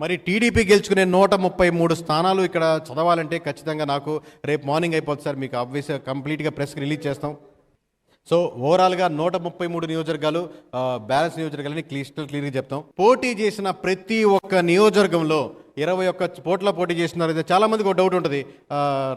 మరి టీడీపీ గెలుచుకునే నూట ముప్పై మూడు స్థానాలు ఇక్కడ చదవాలంటే ఖచ్చితంగా నాకు రేపు మార్నింగ్ అయిపోతుంది సార్. మీకు అబ్వియస్ కంప్లీట్గా ప్రెస్ రిలీజ్ చేస్తాం. సో ఓవరాల్గా నూట ముప్పై మూడు నియోజకవర్గాలు బ్యాలెన్స్ నియోజకవర్గాలని క్లిస్టల్ క్లియర్గా చెప్తాం. పోటీ చేసిన ప్రతి ఒక్క నియోజకవర్గంలో ఇరవై ఒక్క పోట్ల పోటీ చేస్తున్నారు. అయితే ఒక డౌట్ ఉంటుంది.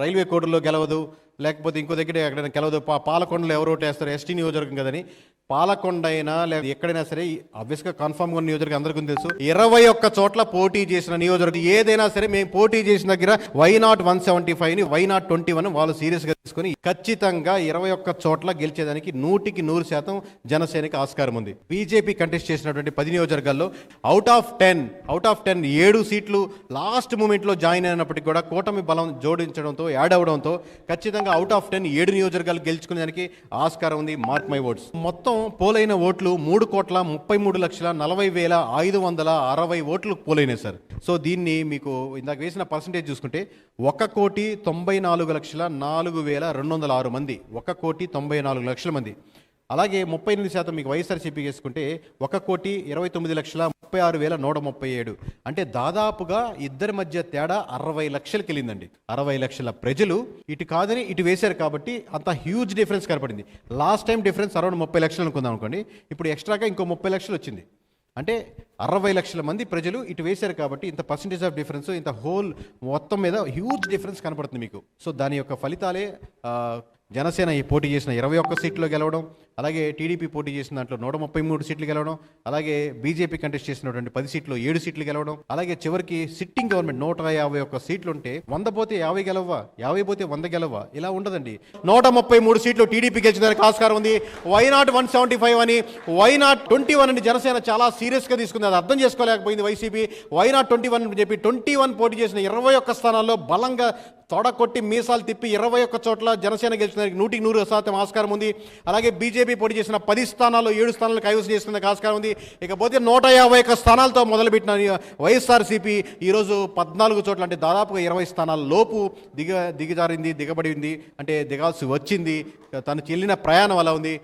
రైల్వే కోర్టులో గెలవదు లేకపోతే ఇంకో దగ్గర ఎక్కడైనా గెలవదు. పాలకొండలో ఎవరు ఓటేస్తారు? వేస్తారు ఎస్టీ నియోజకవర్గం కదని. పాలకొండ అయినా లేదా ఎక్కడైనా సరే ఆబ్వియస్గా కన్ఫామ్గా ఉన్న నియోజకవర్గం అందరికీ తెలుసు. ఇరవై ఒక్క చోట్ల పోటీ చేసిన నియోజకవర్గం ఏదైనా సరే మేము పోటీ చేసిన దగ్గర వై నాట్ వన్ సెవెంటీ ఫైవ్ని వై నాట్ ట్వంటీ వన్ వాళ్ళు సీరియస్గా తీసుకొని ఖచ్చితంగా ఇరవై ఒక్క చోట్ల గెలిచేదానికి నూటికి నూరు శాతం జనసేనకి ఆస్కారం ఉంది. బీజేపీ కంటెస్ట్ చేసినటువంటి పది నియోజకవర్గాల్లో out of ten out of ten ఏడు సీట్లు లాస్ట్ మూమెంట్లో జాయిన్ అయినప్పటికీ కూడా కూటమి బలం జోడించడంతో యాడ్ అవడంతో ఖచ్చితంగా అవుట్ ఆఫ్ టెన్ ఏడు నియోజకవర్గాలు గెలుచుకునేదానికి ఆస్కారం ఉంది. మార్క్ మై ఓట్స్ మొత్తం పోలైన ఓట్లు మూడు కోట్ల ముప్పై మూడు లక్షల నలభై వేల ఐదు వందల అరవై ఓట్లు పోలైనాయి సార్. సో దీన్ని మీకు ఇందాక వేసిన పర్సంటేజ్ చూసుకుంటే ఒక కోటి తొంభై నాలుగు లక్షల నాలుగు వేల రెండు వందల ఆరు మంది. ఒక కోటి తొంభై నాలుగు లక్షల మంది. అలాగే ముప్పై ఎనిమిది శాతం మీకు వైఎస్ఆర్సీపీ చేసుకుంటే ఒక కోటి ఇరవై తొమ్మిది లక్షల ముప్పై ఆరు వేల నూట ముప్పై ఏడు. అంటే దాదాపుగా ఇద్దరి మధ్య తేడా అరవై లక్షలకి వెళ్ళిందండి. అరవై లక్షల ప్రజలు ఇటు కాదని ఇటు వేశారు కాబట్టి అంత హ్యూజ్ డిఫరెన్స్ కనపడింది. లాస్ట్ టైం డిఫరెన్స్ అరౌండ్ ముప్పై లక్షలు అనుకుందాం అనుకోండి. ఇప్పుడు ఎక్స్ట్రాగా ఇంకో ముప్పై లక్షలు వచ్చింది. అంటే అరవై లక్షల మంది ప్రజలు ఇటు వేశారు కాబట్టి ఇంత పర్సంటేజ్ ఆఫ్ డిఫరెన్స్ ఇంత హోల్ మొత్తం మీద హ్యూజ్ డిఫరెన్స్ కనపడుతుంది మీకు. సో దాని యొక్క ఫలితాలే జనసేన ఈ పోటీ చేసిన ఇరవై ఒక్క సీట్లో గెలవడం అలాగే టీడీపీ పోటీ చేసిన దాంట్లో నూట ముప్పై మూడు సీట్లు గెలవడం అలాగే బీజేపీ కంటెస్ట్ చేసినటువంటి పది సీట్లు ఏడు సీట్లు గెలవడం అలాగే చివరికి సిట్టింగ్ గవర్నమెంట్ నూట యాభై ఒక్క సీట్లు ఉంటే వంద పోతే యాభై గెలవా యాభై పోతే వంద గెలవా ఇలా ఉండదండి. నూట ముప్పై మూడు సీట్లు టీడీపీ గెలిచడానికి ఆస్కారం ఉంది. Why not one seventy five అని వై నాట్ ట్వంటీ వన్ అని జనసేన చాలా సీరియస్గా తీసుకుంది. అది అర్థం చేసుకోలేకపోయింది YCP. Why not twenty one అని చెప్పి ట్వంటీ వన్ పోటీ చేసిన ఇరవై ఒక్క స్థానాల్లో బలంగా తొడకొట్టి మీసాలు తిప్పి ఇరవై ఒక్క చోట్ల జనసేన గెలిచినందుకు నూటికి నూరు శాతం ఆస్కారం ఉంది. అలాగే బీజేపీ పోటీ చేసిన పది స్థానాల్లో ఏడు స్థానాలు కైవసం చేసినందుకు ఆస్కారం ఉంది. ఇకపోతే నూట యాభై ఒక్క స్థానాలతో మొదలుపెట్టిన వైఎస్ఆర్సీపీ ఈరోజు పద్నాలుగు చోట్ల అంటే దాదాపుగా ఇరవై స్థానాల లోపు దిగ దిగజారింది దిగబడింది అంటే దిగాల్సి వచ్చింది. తను చెల్లిన ప్రయాణం అలా ఉంది.